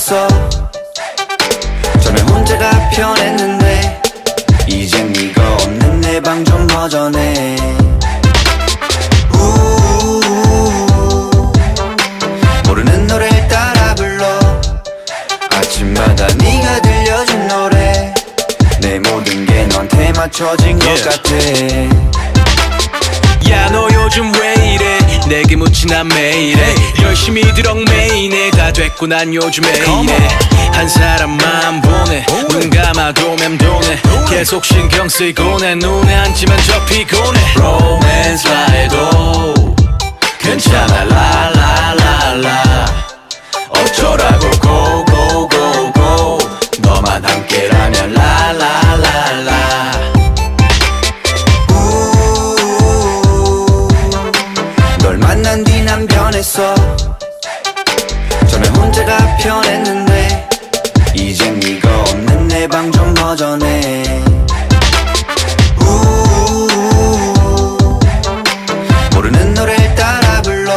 변했어 전에 혼자가 편했는데 이젠 네가 없는 내 방 좀 허전해. 모르는 노래를 따라 불러 아침마다 네가 들려준 노래 내 모든 게 너한테 맞춰진 것 Yeah. 같아 야너 요즘 왜 이래? 내게 매일 해 열심히 드렁매이네 다 됐고 난 요즘에 이래. 한 사람만 보내. 눈 감아도 맴도네. 계속 신경 쓰이고 내 눈에 앉으면 저 피곤해. 로맨스 변했어. 전에 혼자가 편했는데 이젠 네가 없는 내 방 좀 허전해. 모르는 노래를 따라 불러.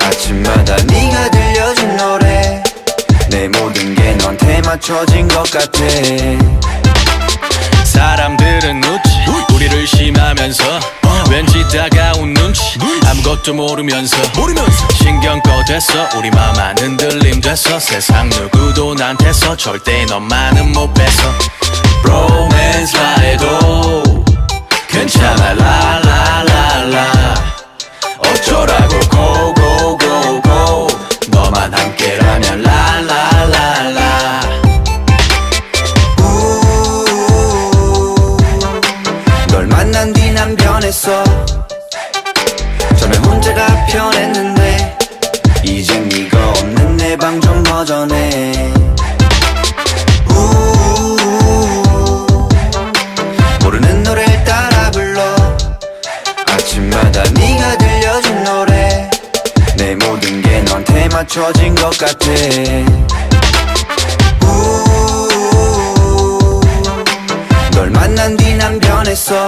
아침마다 네가 들려준 노래. 내 모든 게 너한테 맞춰진 것 같아. 사람들은 웃 아무것도 모르면서 신경꺼 됐어 우리 맘만 흔들림 됐어 세상 누구도 나한테서 절대 너만은 못 뺏어. 로맨스라 해도 괜찮아 라라라라 맞춰진 것 같아. 널 만난 뒤 난 변했어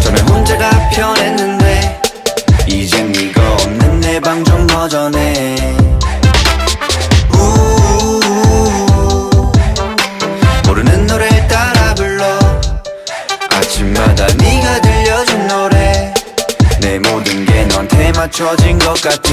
전에 혼자가 편했는데 이젠 네가 없는 내 방좀 우우우우. 모르는 노래를 따라 불러 아침마다 네가 들려준 노래 내 모든 게 너한테 맞춰진 것 같아